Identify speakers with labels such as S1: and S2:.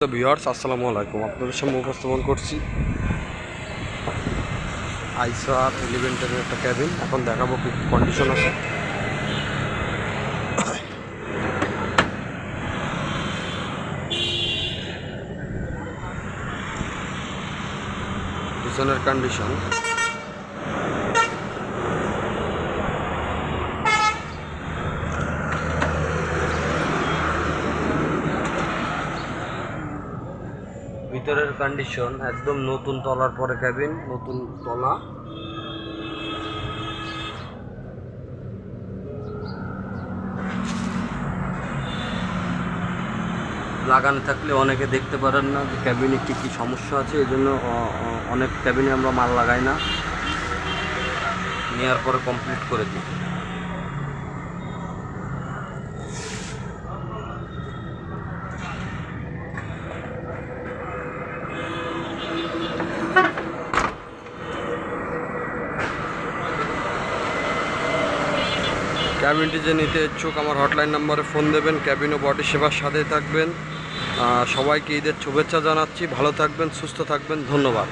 S1: তো আসসালামু আলাইকুম। আপনাদের সামনে উপস্থাপন করছি আইসার এলিভেন্টের একটা ক্যাবিন। এখন দেখাবো কি কন্ডিশন আছে। পিছনের কন্ডিশন ভিতরের কন্ডিশন একদম নতুন তলার পরে ক্যাবিন নতুন তলা। লাগানো থাকলে অনেকে দেখতে পারেন না যে ক্যাবিনে কী কী সমস্যা আছে, এই জন্য অনেক ক্যাবিনে আমরা মাল লাগাই না। নেওয়ার পরে কমপ্লিট করে দিই। ক্যাবিনটি যে নিতে ইচ্ছুক আমার হটলাইন নাম্বারে ফোন দেবেন ক্যাবিন ও বডি সেবার সাথে থাকবেন। সবাইকে ঈদের শুভেচ্ছা জানাচ্ছি, ভালো থাকবেন, সুস্থ থাকবেন, ধন্যবাদ।